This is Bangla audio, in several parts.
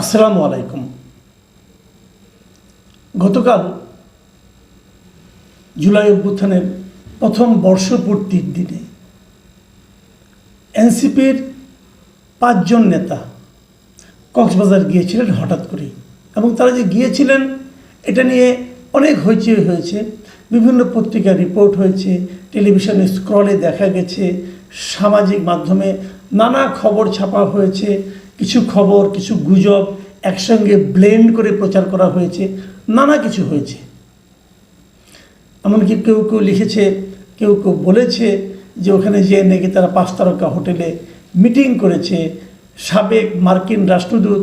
আসসালামু আলাইকুম। গতকাল জুলাই অভ্যুত্থানের প্রথম বর্ষপূর্তির দিনে এনসিপির পাঁচজন নেতা কক্সবাজার গিয়েছিলেন হঠাৎ করেই এবং তারা যে গিয়েছিলেন, এটা নিয়ে অনেক হইচই হয়েছে। বিভিন্ন পত্রিকার রিপোর্ট হয়েছে, টেলিভিশনে স্ক্রলে দেখা গেছে, সামাজিক মাধ্যমে নানা খবর ছাপা হয়েছে কিছু খবর, কিছু গুজব একসঙ্গে ব্লেন্ড করে প্রচার করা হয়েছে, নানা কিছু হয়েছে। এমনকি কেউ কেউ লিখেছে, কেউ কেউ বলেছে যে ওখানে যে নাকি তারা পাঁচ তারকা হোটেলে মিটিং করেছে সাবেক মার্কিন রাষ্ট্রদূত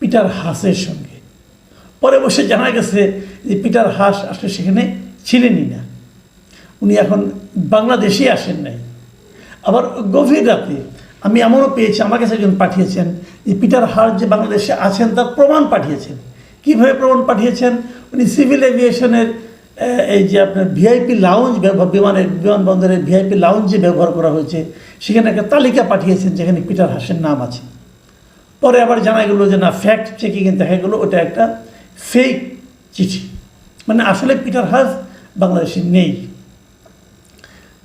পিটার হাসের সঙ্গে। পরে বসে জানা গেছে যে পিটার হাস আসলে সেখানে ছিলেনই না। উনি এখন বাংলাদেশে আসেন নাই। আবার গভীর রাতে আমি এমনও পেয়েছি, আমার কাছে একজন পাঠিয়েছেন, যে পিটার হার যে বাংলাদেশে আছেন, তার প্রমাণ পাঠিয়েছেন। কীভাবে প্রমাণ পাঠিয়েছেন? উনি সিভিল এভিয়েশনের এই যে আপনার ভিআইপি লাউঞ্জ ব্যবহার, বিমানের, বিমানবন্দরের ভিআইপি লাউঞ্জ ব্যবহার করা হয়েছে, সেখানে একটা তালিকা পাঠিয়েছেন যেখানে পিটার হাসের নাম আছে। পরে আবার জানা গেলো যে না ফ্যাক্ট চেকিংয়ে দেখা গেলো, ওটা একটা ফেক চিঠি। মানে আসলে পিটার হাস বাংলাদেশে নেই।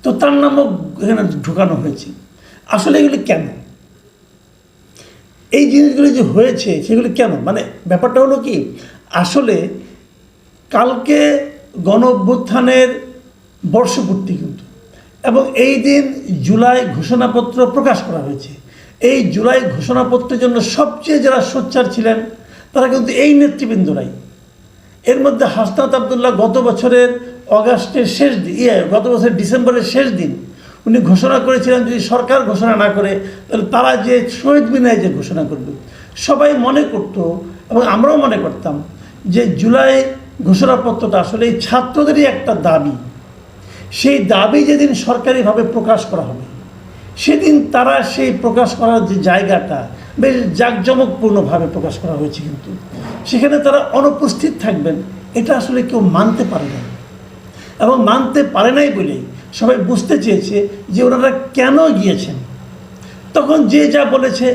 তো তার নামও এখানে ঢুকানো হয়েছে। আসলে এগুলি কেন? এই জিনিসগুলি যে হয়েছে, সেগুলি কেন? মানে ব্যাপারটা হলো কি, আসলে কালকে গণ বর্ষপূর্তি কিন্তু। এবং এই দিন জুলাই ঘোষণাপত্র প্রকাশ করা হয়েছে। এই জুলাই ঘোষণাপত্রের জন্য সবচেয়ে যারা সোচ্চার ছিলেন, তারা কিন্তু এই নেতৃবৃন্দ নেতৃবৃন্দরাই এর মধ্যে হাসনাত আবদুল্লাহ গত বছরের অগাস্টের শেষ ইয়ে গত বছরের ডিসেম্বরের শেষ দিন উনি ঘোষণা করেছিলেন যদি সরকার ঘোষণা না করে, তাহলে তারা যে শহীদ মিনায় যে ঘোষণা করবে, সবাই মনে করত এবং আমরাও মনে করতাম যে জুলাই ঘোষণাপত্রটা আসলে এই ছাত্রদেরই একটা দাবি। সেই দাবি যেদিন সরকারিভাবে প্রকাশ করা হবে, সেদিন তারা সেই প্রকাশ করার যে জায়গাটা বেশ জাঁকজমকপূর্ণভাবে প্রকাশ করা হয়েছে কিন্তু। সেখানে তারা অনুপস্থিত থাকবেন, এটা আসলে কেউ মানতে পারে না এবং মানতে পারে নাই বলেই সবাই বুঝতে চেয়েছে যে ওনারা কেন গিয়েছেন। তখন যে যা বলেছে,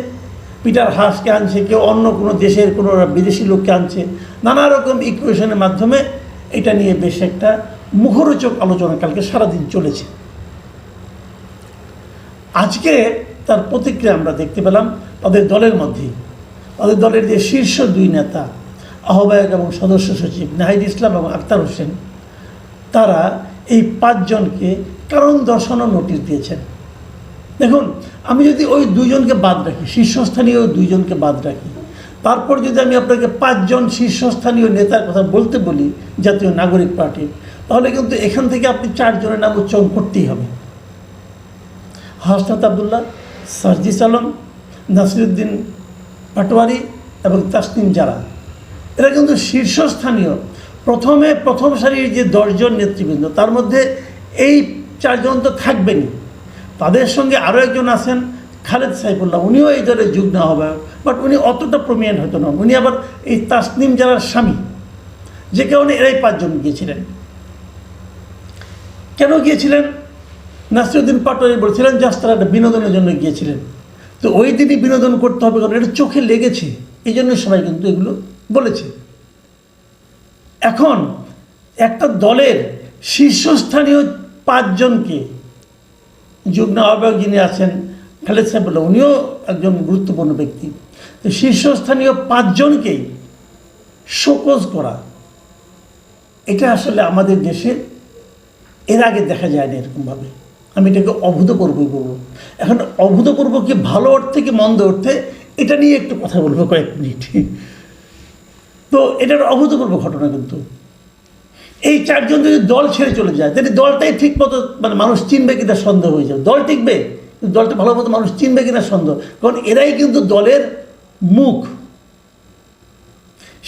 পিটার হাসকে আনছে, কেউ অন্য কোনো দেশের কোনো বিদেশি লোককে আনছে, নানা রকম ইকুয়েশনের মাধ্যমে এটা নিয়ে বেশ একটা মুখরোচক আলোচনা কালকে সারাদিন চলেছে। আজকে তার প্রতিক্রিয়া আমরা দেখতে পেলাম তাদের দলের মধ্যেই। তাদের দলের যে শীর্ষ দুই নেতা, আহ্বায়ক এবং সদস্য সচিব নাহিদ ইসলাম এবং আক্তার হোসেন, তারা এই পাঁচজনকে কারণ দর্শানোর নোটিশ দিয়েছেন। দেখুন, আমি যদি ওই দুইজনকে বাদ রাখি, শীর্ষস্থানীয় ওই দুইজনকে বাদ রাখি, তারপর যদি আমি আপনাকে পাঁচজন শীর্ষস্থানীয় নেতার কথা বলতে বলি, জাতীয় নাগরিক পার্টির তাহলে কিন্তু এখান থেকে আপনি চারজনের নাম উচ্চারণ করতেই হবে। হাসনাত আবদুল্লাহ, সার্জিস আলম, নাসিরুদ্দিন পাটোয়ারি এবং তাসনিম জারা এরা কিন্তু শীর্ষস্থানীয়। প্রথমে প্রথম সারির যে দশজন নেতৃবৃন্দ, তার মধ্যে এই চারজন তো থাকবেনই। তাদের সঙ্গে আরও একজন আছেন খালেদ সাইফুল্লাহ, উনিও এই দলে যুগ নেওয়া হবে বাট উনি অতটা প্রমিয়েন্ট হতো না উনি আবার এই তাসনিম জারার স্বামী, যে কারণে এরাই পাঁচজন গিয়েছিলেন। কেন গিয়েছিলেন? নাসিরুদ্দিন পাটোয়ারি বলছিলেন, জাস্ট একটা বিনোদনের জন্য গিয়েছিলেন। তো ওই দিনই বিনোদন করতে হবে, কারণ এটা চোখে লেগেছে। এই জন্য সবাই কিন্তু এগুলো বলেছে। এখন একটা দলের শীর্ষস্থানীয় পাঁচজনকে যুগ্ম আহ্বায়ক যিনি আছেন খালেদ সাহেবুল্লাহ উনিও একজন গুরুত্বপূর্ণ ব্যক্তি। তো শীর্ষস্থানীয় পাঁচজনকেই শোকজ করা, এটা আসলে আমাদের দেশে এর আগে দেখা যায় না এরকমভাবে। আমি এটাকে অভূতপূর্ব বলব। এখন অভূতপূর্ব কি ভালো অর্থে কি মন্দ অর্থে, এটা নিয়ে একটু কথা বলব কয়েক মিনিট। তো এটার অভূতপূর্ব ঘটনা কিন্তু। এই চারজন যদি দল ছেড়ে চলে যায়, তাহলে দলটাই ঠিক মতো মানে মানুষ চিনবে কিনা সন্দেহ হয়ে যাবে। দল টিকবে দলটা ভালো মতো মানুষ চিনবে কিনা সন্দেহ। কারণ এরাই কিন্তু দলের মুখ।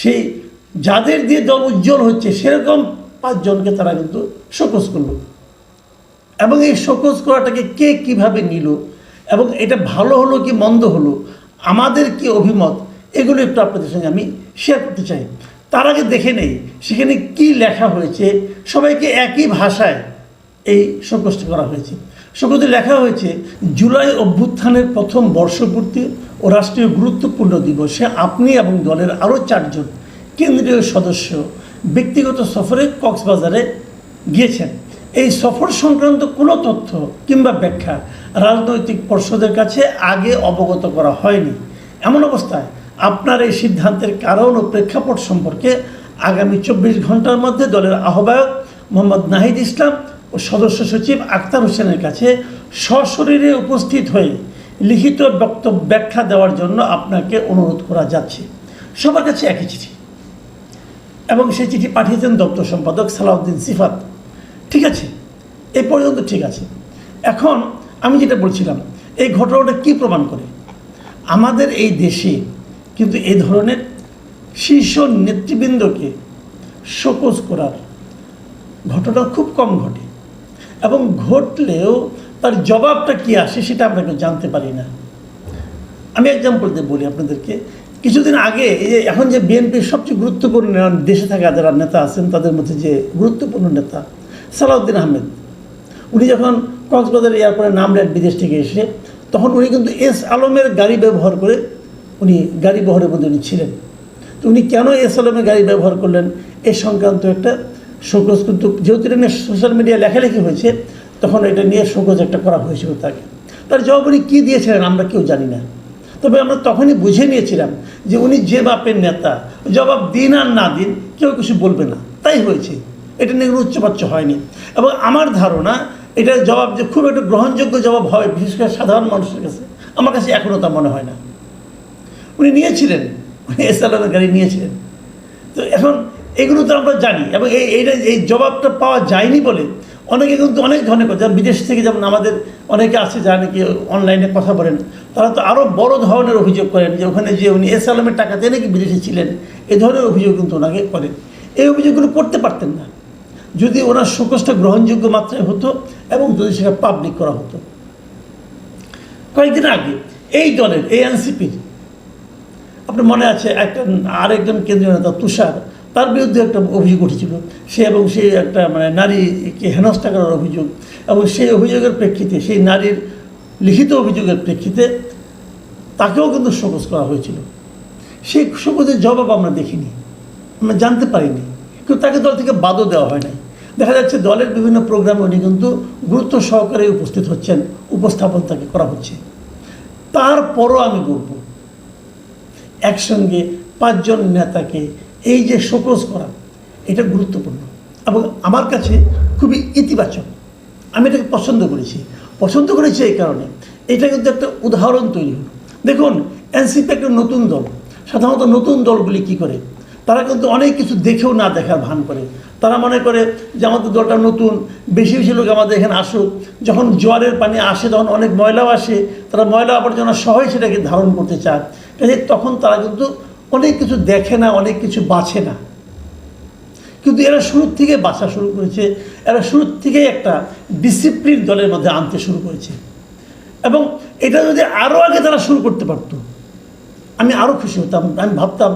সেই যাদের দিয়ে দল উজ্জ্বল হচ্ছে, সেরকম পাঁচজনকে তারা কিন্তু শোকস করল। এবং এই শোকস করাটাকে কে কীভাবে নিল, এবং এটা ভালো হলো কি মন্দ হলো, আমাদের কি অভিমত এগুলো একটু আপনাদের সঙ্গে আমি শেয়ার করতে চাই। তার আগে দেখে নেই, সেখানে কি লেখা হয়েছে, সবাইকে একই ভাষায় এই শোকসটা করা হয়েছে। শোকতে লেখা হয়েছে, জুলাই অভ্যুত্থানের প্রথম বর্ষপূর্তি ও রাষ্ট্রীয় গুরুত্বপূর্ণ দিবসে আপনি এবং দলের আরও চারজন কেন্দ্রীয় সদস্য ব্যক্তিগত সফরে কক্সবাজারে গিয়েছেন। এই সফর সংক্রান্ত কোনো তথ্য কিংবা ব্যাখ্যা রাজনৈতিক পর্ষদের কাছে আগে অবগত করা হয়নি। এমন অবস্থায় আপনার এই সিদ্ধান্তের কারণ ও প্রেক্ষাপট সম্পর্কে আগামী চব্বিশ ঘণ্টার মধ্যে দলের আহ্বায়ক মোহাম্মদ নাহিদ ইসলাম ও সদস্য সচিব আক্তার হোসেনের কাছে সশরীরে উপস্থিত হয়ে লিখিত বক্তব্য ব্যাখ্যা দেওয়ার জন্য আপনাকে অনুরোধ করা যাচ্ছে। সবার কাছে একই চিঠি এবং সেই চিঠি পাঠিয়েছেন দপ্তর সম্পাদক সালাউদ্দিন সিফাত। ঠিক আছে? এ পর্যন্ত ঠিক আছে। এখন আমি যেটা বলছিলাম, এই ঘটনাটা কি প্রমাণ করে? আমাদের এই দেশে কিন্তু এই ধরনের শীর্ষ নেতৃবৃন্দকে শোকজ করার ঘটনা খুব কম ঘটে এবং ঘটলেও তার জবাবটা কি আসে সেটা আমরা কেউ জানতে পারি না। আমি এক্সাম্পল দিয়ে বলি আপনাদেরকে। কিছুদিন আগে এই এখন যে বিএনপির সবচেয়ে গুরুত্বপূর্ণ দেশে থাকা যারা নেতা আছেন, তাদের মধ্যে যে গুরুত্বপূর্ণ নেতা সালাউদ্দিন আহমেদ, উনি যখন কক্সবাজার এয়ারপোর্টে নামলেন বিদেশ থেকে এসে, তখন উনি কিন্তু এস আলমের গাড়ি ব্যবহার করে উনি গাড়ি বহরের মধ্যে উনি ছিলেন। তো উনি কেন এস আলমের গাড়ি ব্যবহার করলেন এ সংক্রান্ত একটা শোকজ কিন্তু যেহেতু এটা নিয়ে সোশ্যাল মিডিয়া লেখালেখি হয়েছে, তখন এটা নিয়ে শোকজ একটা করা হয়েছিল তাকে। তার জবাব উনি কী দিয়েছিলেন আমরা কেউ জানি না। তবে আমরা তখনই বুঝে নিয়েছিলাম যে উনি যে বাপের নেতা, জবাব দিন আর না দিন কেউ কিছু বলবে না। তাই হয়েছে। এটা নিয়ে কোনো উচ্চবাচ্য হয়নি। এবং আমার ধারণা এটার জবাব যে খুব একটা গ্রহণযোগ্য জবাব হবে, বিশেষ করে সাধারণ মানুষের কাছে, আমার কাছে এখনও তা মনে হয় না। উনি নিয়েছিলেন। উনি এস আলমের গাড়ি নিয়েছিলেন। তো এখন এগুলো তো আমরা জানি এবং এই এইটা এই জবাবটা পাওয়া যায়নি বলে অনেকে কিন্তু অনেক ধরনের কথা যেমন বিদেশ থেকে যেমন আমাদের অনেকে আছে যারা নাকি অনলাইনে কথা বলেন, তারা তো আরও বড় ধরনের অভিযোগ করেন যে ওখানে যে উনি এস আলমের টাকাতে নাকি বিদেশে ছিলেন, এ ধরনের অভিযোগ কিন্তু ওনাকে করেন এই অভিযোগগুলো করতে পারতেন না। যদি ওনার শোকসটা গ্রহণযোগ্য মাত্রায় হতো এবং যদি সেটা পাবলিক করা হতো। কয়েকদিন আগে এই দলের, এই এনসিপির আপনার মনে আছে একটা আরেকজন কেন্দ্রীয় নেতা তুষার, তার বিরুদ্ধে একটা অভিযোগ উঠেছিল। সে এবং সে একটা মানে নারীকে হেনস্থা করার অভিযোগ এবং সেই অভিযোগের প্রেক্ষিতে, সেই নারীর লিখিত অভিযোগের প্রেক্ষিতে তাকেও কিন্তু শোকজ করা হয়েছিল। সেই শোকজের জবাব আমরা দেখিনি, আমরা জানতে পারিনি। কিন্তু তাকে দল থেকে বাদও দেওয়া হয় নাই। দেখা যাচ্ছে দলের বিভিন্ন প্রোগ্রামে উনি কিন্তু গুরুত্ব সহকারে উপস্থিত হচ্ছেন, উপস্থাপন তাকে করা হচ্ছে। তারপরও আমি বলব একসঙ্গে পাঁচজন নেতাকে এই যে শোকজ করা, এটা গুরুত্বপূর্ণ এবং আমার কাছে খুবই ইতিবাচক। আমি এটাকে পছন্দ করেছি। পছন্দ করেছি এই কারণে। এটা কিন্তু একটা উদাহরণ তৈরি হলো। দেখুন, এনসিপি একটা নতুন দল। সাধারণত নতুন দলগুলি কি করে? তারা কিন্তু অনেক কিছু দেখেও না দেখার ভান করে। তারা মনে করে যে আমাদের দলটা নতুন, বেশি বেশি লোক আমাদের এখানে আসুক। যখন জোয়ারের পানি আসে, তখন অনেক ময়লাও আসে। তারা ময়লা আবর্জনা সহই সেটাকে ধারণ করতে চায়। কাজে তখন তারা কিন্তু অনেক কিছু দেখে না, অনেক কিছু বাছে না। কিন্তু এরা শুরুর থেকে বাছা শুরু করেছে। এরা শুরুর থেকেই একটা ডিসিপ্লিন দলের মধ্যে আনতে শুরু করেছে। এবং এটা যদি আরও আগে তারা শুরু করতে পারতো আমি আরও খুশি হতাম, আমি ভাবতাম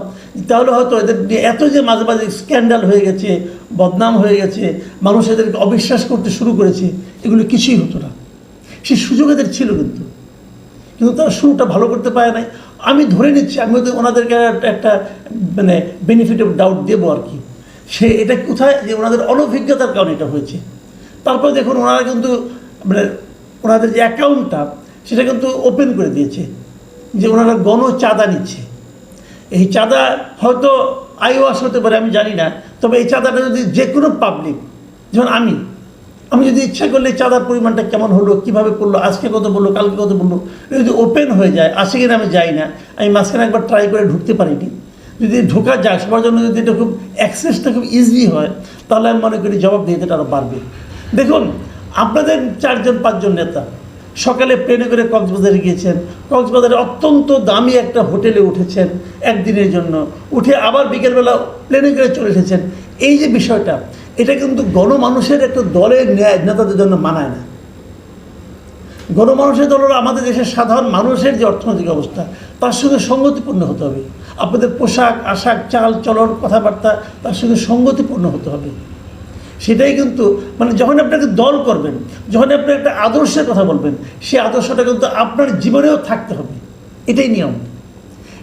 তাহলে হয়তো এদের এত যে মাঝে মাঝে স্ক্যান্ডাল হয়ে গেছে, বদনাম হয়ে গেছে, মানুষ এদেরকে অবিশ্বাস করতে শুরু করেছে, এগুলো কিছুই হতো না। সেই সুযোগ এদের ছিল কিন্তু। কিন্তু তারা শুরুটা ভালো করতে পারে নাই। আমি ধরে নিচ্ছি, আমি ওদের ওনাদেরকে একটা মানে বেনিফিট অফ ডাউট দেবো আর কি। সে এটা কোথায়? যে ওনাদের অনভিজ্ঞতার কারণে এটা হয়েছে। তারপর দেখুন, ওনারা কিন্তু মানে ওনাদের যে অ্যাকাউন্টটা সেটা কিন্তু ওপেন করে দিয়েছে। যে ওনারা গণ চাঁদা নিচ্ছে। এই চাঁদা হয়তো আইওয়াস হতে পারে, আমি জানি না। তবে এই চাঁদাটা যদি যে কোনো পাবলিক যেমন আমি আমি যদি ইচ্ছা করলে চাঁদার পরিমাণটা কেমন হলো, কীভাবে পড়ল, আজকে কত বলল কালকে কত বলল যদি ওপেন হয়ে যায় আসে কিনা আমি যাই না। আমি মাঝখানে একবার ট্রাই করে ঢুকতে পারিনি। যদি ঢোকা যায়, সবার জন্য যদি এটা খুব অ্যাক্সেসটা খুব ইজি হয়, তাহলে আমি মনে করি জবাব দিতে আরও বাড়বে। দেখুন, আপনাদের চারজন, পাঁচজন নেতা সকালে প্লেনে করে কক্সবাজারে গিয়েছেন। কক্সবাজারে অত্যন্ত দামি একটা হোটেলে উঠেছেন একদিনের জন্য। উঠে আবার বিকেলবেলা প্লেনে করে চলে এসেছেন। এই যে বিষয়টা, এটা কিন্তু গণমানুষের একটা দলের ন্যায়, নেতাদের জন্য মানায় না। গণমানুষের দল আমাদের দেশের সাধারণ মানুষের যে অর্থনৈতিক অবস্থা, তার সঙ্গে সঙ্গতিপূর্ণ হতে হবে। আপনাদের পোশাক, আশাক, চাল, চলন, কথাবার্তা তার সঙ্গে সঙ্গতিপূর্ণ হতে হবে। সেটাই কিন্তু মানে যখন আপনাকে দল করবেন, যখন আপনি একটা আদর্শের কথা বলবেন, সেই আদর্শটা কিন্তু আপনার জীবনেও থাকতে হবে। এটাই নিয়ম।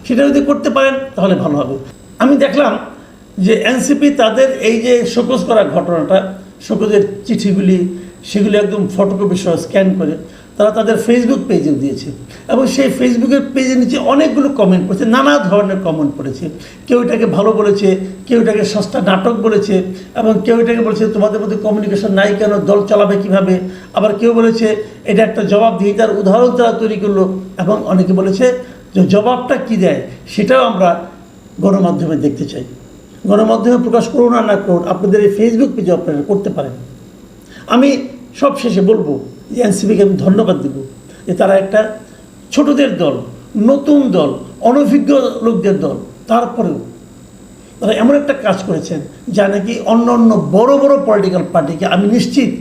সেটা যদি করতে পারেন, তাহলে ভালো হবে। আমি দেখলাম যে এনসিপি তাদের এই যে শোকজ করা ঘটনাটা, শোকজের চিঠিগুলি সেগুলি একদম ফটোকপি সহ স্ক্যান করে তারা তাদের ফেসবুক পেজে দিয়েছে। এবং সেই ফেসবুকের পেজের নিচে অনেকগুলো কমেন্ট পড়েছে, নানা ধরনের কমেন্ট পড়েছে। কেউ এটাকে ভালো বলেছে, কেউ এটাকে সস্তা নাটক বলেছে, এবং কেউ এটাকে বলেছে, তোমাদের মধ্যে কমিউনিকেশন নাই কেন? দল চালাবে কীভাবে? আবার কেউ বলেছে, এটা একটা জবাবদিহিতার উদাহরণ তারা তৈরি করল। এবং অনেকে বলেছে, যে জবাবটা কি দেয়? সেটাও আমরা গণমাধ্যমে দেখতে চাই। গণমাধ্যমে প্রকাশ করুন আর না করুন, আপনাদের এই ফেসবুক পেজে আপনারা করতে পারেন। আমি সব শেষে বলব যে এনসিপিকে আমি ধন্যবাদ দেব যে তারা একটা ছোটদের দল, নতুন দল, অনভিজ্ঞ লোকদের দল, তারপরেও তারা এমন একটা কাজ করেছেন যা নাকি অন্য অন্য বড় বড় পলিটিক্যাল পার্টিকে আমি নিশ্চিত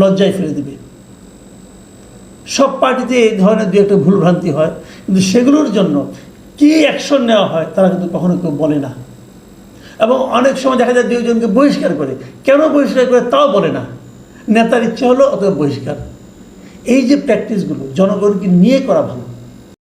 লজ্জায় ফেলে দেবে। সব পার্টিতে এই ধরনের দু একটা ভুলভ্রান্তি হয়, কিন্তু সেগুলোর জন্য কী অ্যাকশন নেওয়া হয় তারা কিন্তু কখনো কেউ বলে না। এবং অনেক সময় দেখা যায় দুইজনকে বহিষ্কার করে। কেন বহিষ্কার করে তাও বলে না? নেতার ইচ্ছা হলো অথবা বহিষ্কার। এই যে প্র্যাকটিসগুলো জনগণকে নিয়ে করা ভালো